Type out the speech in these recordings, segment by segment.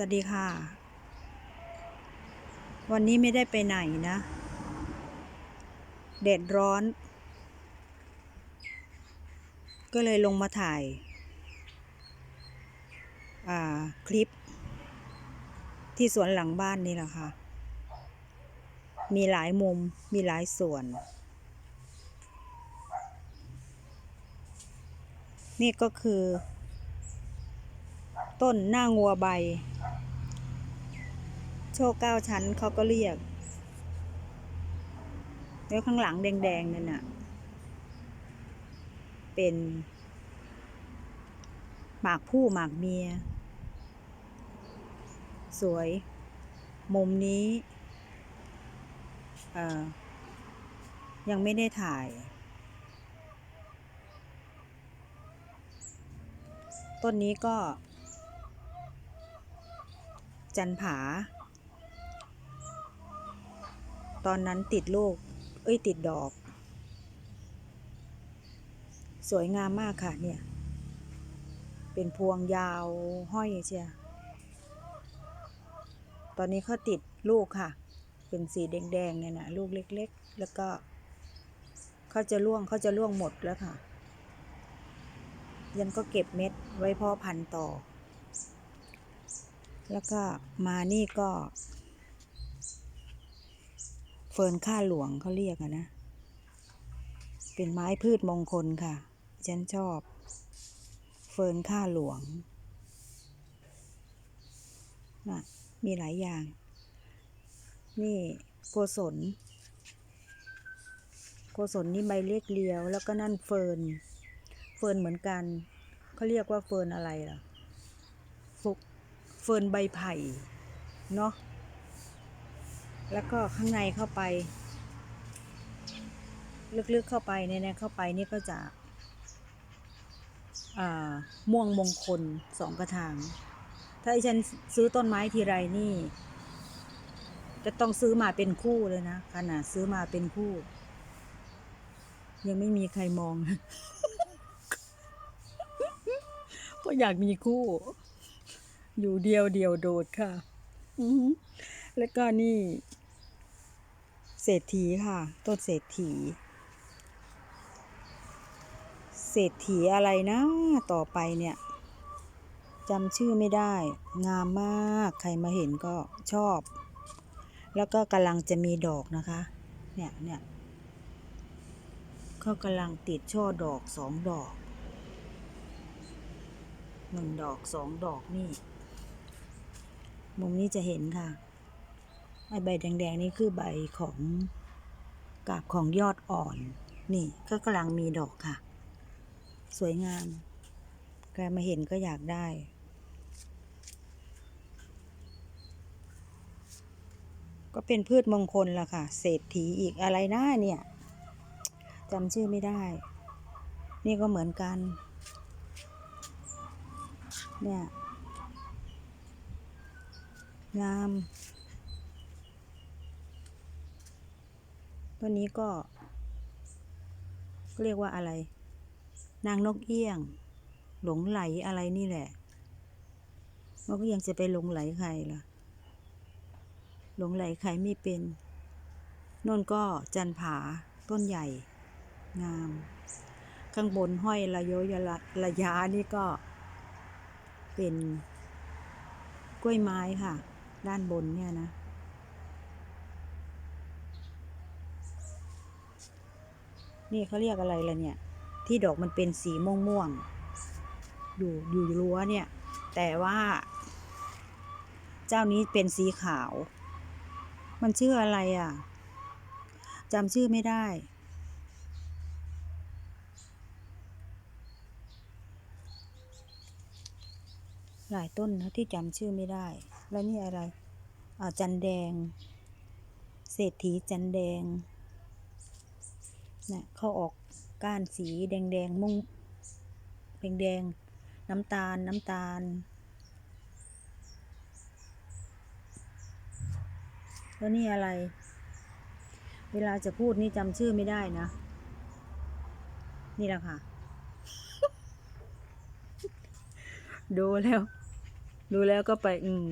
สวัสดีค่ะ วันนี้ไม่ได้ไปไหนนะแดดร้อน ก็เลยลงมาถ่าย อ่า คลิป ที่สวนหลังบ้านนี่แหละค่ะ มีหลายมุม มีหลายส่วน นี่ก็คือต้นหน้างัวใบ โชคเก้าชั้นเขาก็เรียก แล้วข้างหลังแดงๆนั่นน่ะ เป็น หมากผู้หมากเมีย สวย มุมนี้อ่อยังไม่ได้ถ่าย ต้นนี้ก็จันผา ตอนนั้นติดลูก เอ้ยติดดอก สวยงามมากค่ะเนี่ย เป็นพวงยาวห้อยเชียตอนนี้เขาติดลูกค่ะ เป็นสีแดงๆเนี่ยนะลูกเล็ก ๆ แล้วก็เขาจะร่วงเขาจะร่วงหมดแล้วค่ะ ยันก็เก็บเม็ดไว้เพ่อพันต่อ แล้วก็มานี่ก็ ฟิร์นข้าหลวงเขาเรียกอะนะ เป็นไม้พืชมงคลค่ะ ฉันชอบ เฟิร์นข้าหลวงนะมีหลายอย่าง นี่โกศลโกศลนี่ใบเล็กเลียว แล้วก็นั่นเฟิร์น เฟิร์นเหมือนกัน เขาเรียกว่าเฟิร์นอะไรล่ะ ฟุก เฟิร์นใบไผ่ เนาะ แล้วก็ข้างในเข้าไป ลึกๆเข้าไปเนี่ยเข้าไปนี่ก็จะม่วงมงคลสองกระถาง ถ้าไอ้ฉันซื้อต้นไม้ทีไรนี่ จะต้องซื้อมาเป็นคู่เลยนะขนาดซื้อมาเป็นคู่ ยังไม่มีใครมองเพราะอยากมีคู่ อยู่เดียวเดียวโดดค่ะ แล้วก็นี่ ศรษฐีค่ะ ต้นเศรษฐี เศรษฐีอะไรนะ ต่อไปเนี่ยจำชื่อไม่ได้ งามมากใครมาเห็นก็ชอบ แล้วก็กำลังจะมีดอกนะคะ เนี่ยเนี่ยเขากำลังติดช่อดอกสองดอกหนึ่งดอกสองดอกนี่ มุมนี้จะเห็นค่ะ ไอใบแดงๆนี่คือใบของกาบของยอดอ่อน นี่ก็กำลังมีดอกค่ะ สวยงามใครมาเห็นก็อยากได้ก็เป็นพืชมงคลละค่ะ เศรษฐีอีกอะไรนะเนี่ยจำชื่อไม่ได้ นี่ก็เหมือนกัน เนี่ย งาม ตัวนี้ก็ เรียกว่าอะไร นางนกเอี้ยง หลงไหลอะไรนี่แหละนกเอี้ยงจะไปหลงไหลใครล่ะ หลงไหลใครไม่เป็นนนก็จันผาต้นใหญ่ งาม ข้างบนห้อยระโยยระระยะนี่ก็ เป็น กล้วยไม้ค่ะ ด้านบนเนี่ยนะ นี่เขาเรียกอะไรล่ะเนี่ย ที่ดอกมันเป็นสีม่วงม่วงอยู่อยู่รั้วเนี่ย แต่ว่า เจ้านี้เป็นสีขาว มันชื่ออะไรอะจำชื่อไม่ได้ หลายต้นนะที่จำชื่อไม่ได้ แล้วนี่อะไรอ่าจันแดง เศรษฐีจันแดง นะเขาออกก้านสีแดงแดงมุ้งแดงแดงน้ำตาลน้ำตาล แล้วนี่อะไร เวลาจะพูดนี่จำชื่อไม่ได้นะ นี่แหละค่ะ ดูแล้ว ดูแล้วก็ไป อืม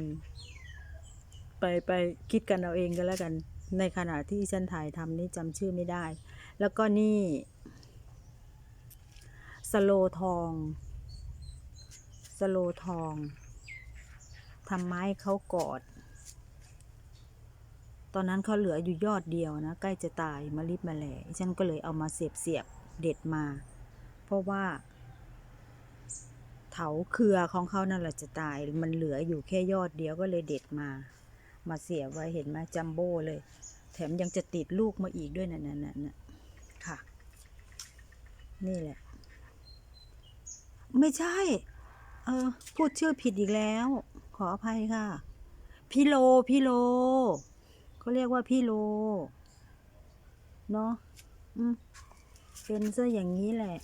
ไปไปคิดกันเอาเองกันแล้วกัน ในขณะที่ฉันถ่ายทำนี่จำชื่อไม่ได้ แล้วก็นี่ สโลทอง สโลทองทำไม้เขากอด ตอนนั้นเขาเหลืออยู่ยอดเดียวนะ ใกล้จะตายมาลิบมาแหล่ฉันก็เลยเอามาเสียบเสียบเด็ดมา เพราะว่าเถาเครือของเขานั่นแหละจะตาย มันเหลืออยู่แค่ยอดเดียวก็เลยเด็ดมา มาเสียบไว้เห็นไหมจัมโบ้เลย แถมยังจะติดลูกมาอีกด้วยนะนั่นน่ะน่ะค่ะ นี่แหละ ไม่ใช่ เออ พูดชื่อผิดอีกแล้ว ขออภัยค่ะ พี่โล พี่โลเขาเรียกว่าพี่โล เนาะอืมเป็นซะอย่างนี้แหละ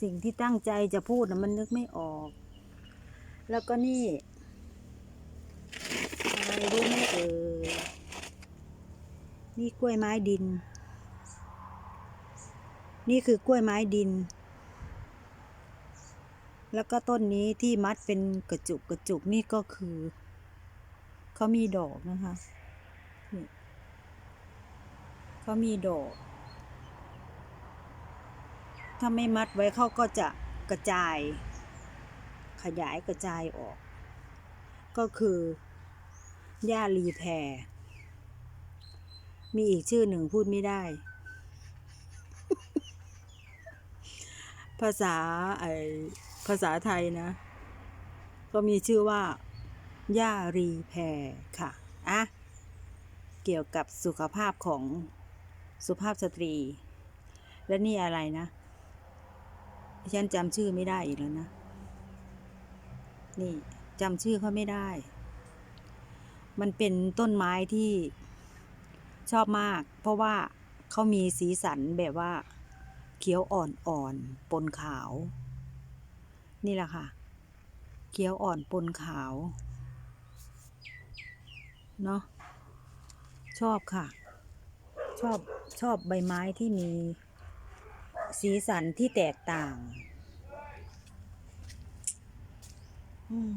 สิ่งที่ตั้งใจจะพูดนะมันนึกไม่ออก แล้วก็นี่ อะไรรู้ไหมเอ่ยนี่กล้วยไม้ดิน นี่คือกล้วยไม้ดิน แล้วก็ต้นนี้ที่มัดเป็นกระจุกกระจุกนี่ก็คือ เขามีดอกนะคะเขามีดอก ถ้าไม่มัดไว้เขาก็จะกระจาย ขยายกระจายออก ก็คือหญ้าลีแพรมีอีกชื่อหนึ่งพูดไม่ได้ ภาษาไอภาษาไทยนะ ก็มีชื่อว่าหญ้ารีแพรค่ะอะเกี่ยวกับสุขภาพของสุภาพสตรี และนี่อะไรนะฉันจำชื่อไม่ได้อีกแล้วนะ นี่จำชื่อเขาไม่ได้ มันเป็นต้นไม้ที่ชอบมาก เพราะว่าเขามีสีสันแบบว่า เขียวอ่อนๆปนขาว นี่แหละค่ะ เขียวอ่อนปนขาว เนาะชอบค่ะ ชอบชอบใบไม้ที่มีสีสันที่แตกต่างอืม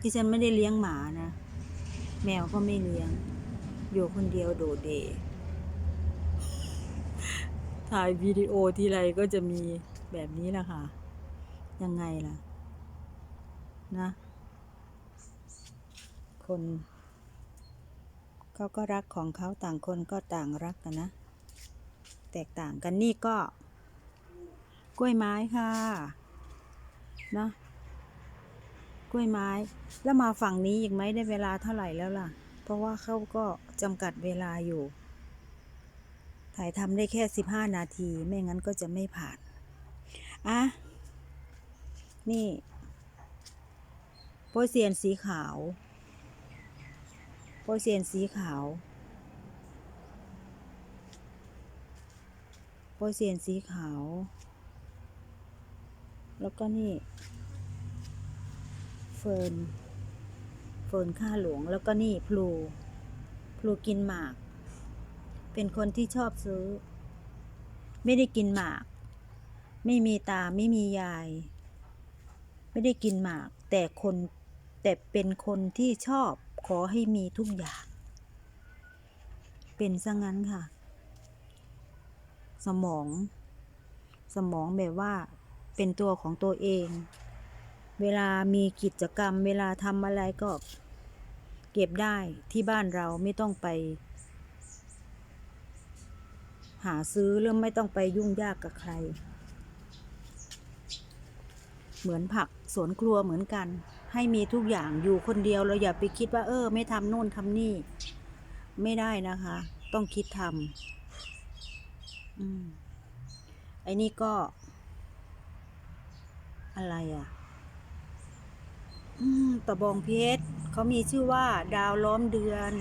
ที่ฉันไม่ได้เลี้ยงหมานะ แมวก็ไม่เลี้ยง อยู่คนเดียวโดดเด่ ถ่ายวิดีโอทีไรก็จะมีแบบนี้แหละค่ะ ยังไงล่ะ นะ คนเขาก็รักของเขาต่างคนก็ต่างรักกันนะ แตกต่างกันนี่ก็ กล้วยไม้ค่ะ นะกล้วยไม้ แล้วมาฝั่งนี้อีกไหมได้เวลาเท่าไหร่แล้วล่ะ เพราะว่าเขาก็จำกัดเวลาอยู่ ถ่ายทำได้แค่สิบห้านาที ไม่งั้นก็จะไม่ผ่าน อะ นี่โปรเซียนสีขาว โปรเซียนสีขาว โปรเซียนสีขาว แล้วก็นี่ เฟิร์น เฟิร์นข้าหลวง แล้วก็นี่พลู พลูกินหมาก เป็นคนที่ชอบซื้อ ไม่ได้กินหมาก ไม่มีตาไม่มียาย ไม่ได้กินหมาก แต่คนแต่เป็นคนที่ชอบขอให้มีทุกอย่าง เป็นซะงั้นค่ะ สมอง สมองแบบว่าเป็นตัวของตัวเอง เวลามีกิจกรรม เวลาทำอะไรก็ เก็บได้ที่บ้านเราไม่ต้องไป หาซื้อเรื่องไม่ต้องไปยุ่งยากกับใคร เหมือนผักสวนครัวเหมือนกัน ให้มีทุกอย่างอยู่คนเดียวเราอย่าไปคิดว่า เออ ไม่ทำโน่นทำนี่ ไม่ได้นะคะ ต้องคิดทำอืมไอ้นี่ก็ อะไรอะตะบองเพชรเขามีชื่อว่าดาวล้อมเดือน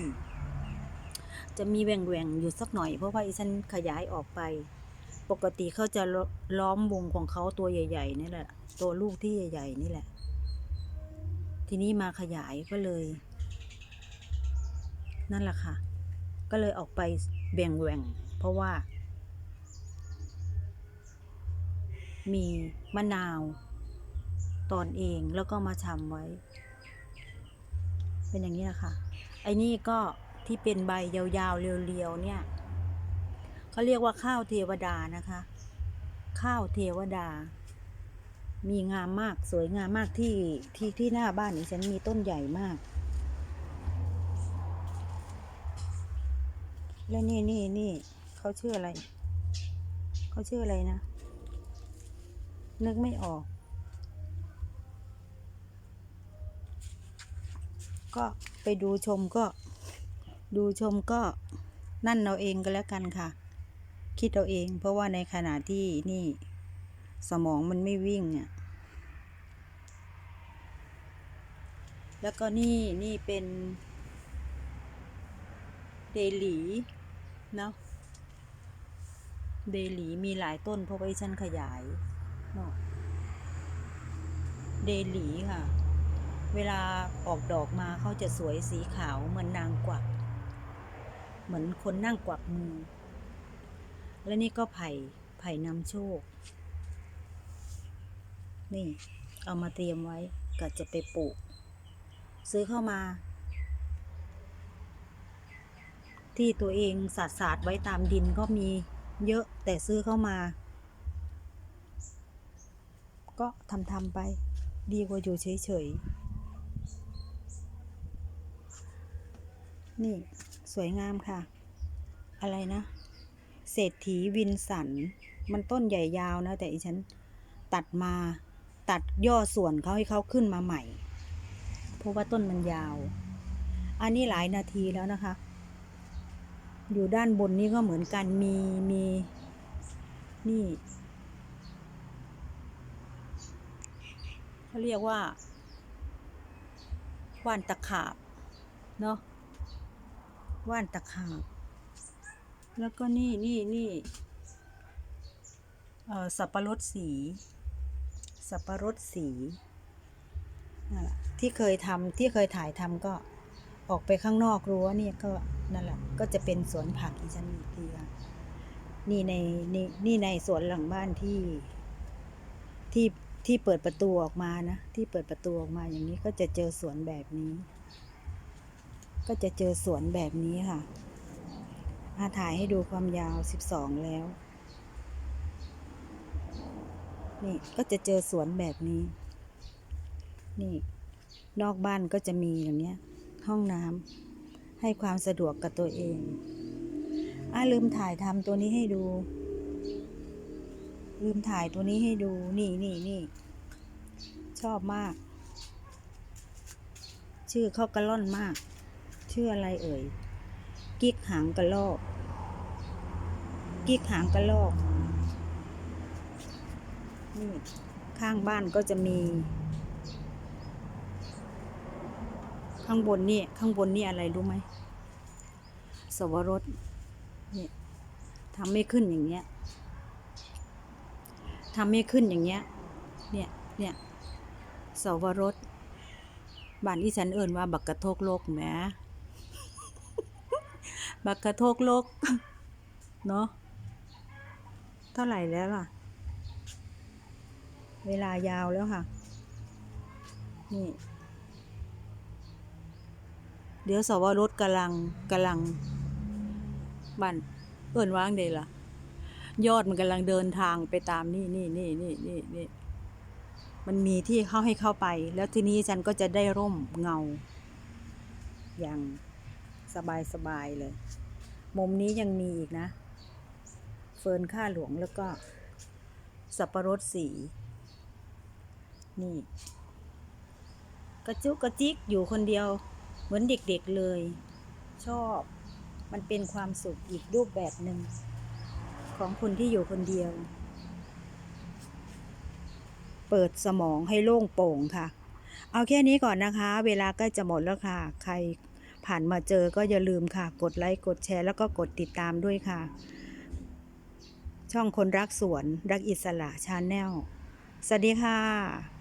จะมีแหว่งแหว่งอยู่สักหน่อยเพราะว่าอีฉันขยายออกไป ปกติเขาจะล้อมวงของเขาตัวใหญ่ ๆ นี่แหละ ตัวลูกที่ใหญ่ ๆ นี่แหละ ทีนี้มาขยายก็เลย นั่นแหละค่ะ ก็เลยออกไปแบ่งแหว่งเพราะว่า มีมะนาวตอนเองแล้วก็มาชำไว้ เป็นอย่างนี้ค่ะไอ้นี่ก็ ที่เป็นใบยาวๆเรียวๆเนี่ยเขาเรียกว่าข้าวเทวดานะคะ ข้าวเทวดา มีงามมากสวยงามมากที่ที่ที่หน้าบ้านนี้ฉันมีต้นใหญ่มาก แล้วนี่นี่นี่เขาชื่ออะไร เขาชื่ออะไรนะ นึกไม่ออก ก็ไปดูชมก็ ดูชมก็นั่นเอาเองก็แล้วกันค่ะ คิดเอาเอง เพราะว่าในขณะที่นี่สมองมันไม่วิ่งอะแล้วก็นี่นี่เป็นเดลีเนาะเดลีมีหลายต้นเพราะว่าฉันขยายเนาะเดลีค่ะ เวลาออกดอกมาเขาจะสวยสีขาวเหมือนนางกวัก เหมือนคนนั่งกวักมือ และนี่ก็ไผ่ไผ่นำโชค นี่เอามาเตรียมไว้ก็จะไปปลูก ซื้อเข้ามา ที่ตัวเองสาดสาดไว้ตามดินก็มีเยอะแต่ซื้อเข้ามา ก็ทำทำไป ดีกว่าอยู่เฉยๆ นี่ สวยงามค่ะ อะไรนะ เศรษฐีวินสัน มันต้นใหญ่ยาวนะ แต่อีฉันตัดมาตัดย่อส่วนเขาให้เขาขึ้นมาใหม่ เพราะว่าต้นมันยาว อันนี้หลายนาทีแล้วนะคะ อยู่ด้านบนนี้ก็เหมือนกันมีมีนี่เขาเรียกว่าว่านตะขาบ เนาะ ว่านตะขาบ แล้วก็นี่นี่นี่สับปะรดสี สับปะรดสีนั่นแหละที่เคยทำที่เคยถ่ายทำก็ออกไปข้างนอกรั้วเนี่ยก็นั่นแหละก็จะเป็นสวนผักอีฉันอีกทีค่ะนี่ในนี่นี่ในสวนหลังบ้านที่ที่ที่เปิดประตูออกมานะ ที่เปิดประตูออกมาอย่างนี้ก็จะเจอสวนแบบนี้ ก็จะเจอสวนแบบนี้ค่ะอาถ่ายให้ดูความยาว 12 แล้ว นี่ก็จะเจอสวนแบบนี้ นี่ นอกบ้านก็จะมีอย่างเนี้ย ห้องน้ำให้ความสะดวกกับตัวเองอาลืมถ่ายทำตัวนี้ให้ดู ลืมถ่ายตัวนี้ให้ดู นี่นี่นี่ ชอบมาก ชื่อเขากระล่อนมาก ชื่ออะไรเอ่ย กิ๊กหางกระลอก กิ๊กหางกระลอก นี่ข้างบ้านก็จะมี ข้างบนนี่ ข้างบนนี่อะไรรู้ไหม สวรสนี่ทำไม่ขึ้นอย่างเงี้ยทำไม่ขึ้นอย่างเงี้ย เนี่ย เนี่ยสวรสบ้านที่ฉันเอิ่นว่าบักกระโทกโลกแหม บักกระโทกโลก เนาะเท่าไหร่แล้วล่ะ เวลายาวแล้วค่ะ นี่ เดี๋ยวสวรสกำลังกำลังบันเอิ่นว่างเดยล่ะ ยอดมันกำลังเดินทางไปตามนี่นี่นี่นี่นี่นี่มันมีที่เข้าให้เข้าไป แล้วทีนี้ฉันก็จะได้ร่มเงาอย่าง สบายสบายเลย มุมนี้ยังมีอีกนะ เฟิร์นข้าหลวงแล้วก็ สับปะรดสี นี่ กระจุกกระจิกอยู่คนเดียว เหมือนเด็กๆเลย ชอบมันเป็นความสุขอีกรูปแบบหนึ่งของคนที่อยู่คนเดียว เปิดสมองให้โล่งโปร่งค่ะ เอาแค่นี้ก่อนนะคะ เวลากล้จะหมดแล้วค่ะ ใคร ผ่านมาเจอก็อย่าลืมค่ะ กดไลค์กดแชร์แล้วก็กดติดตามด้วยค่ะ ช่องคนรักสวนรักอิสระชาแนลสวัสดีค่ะ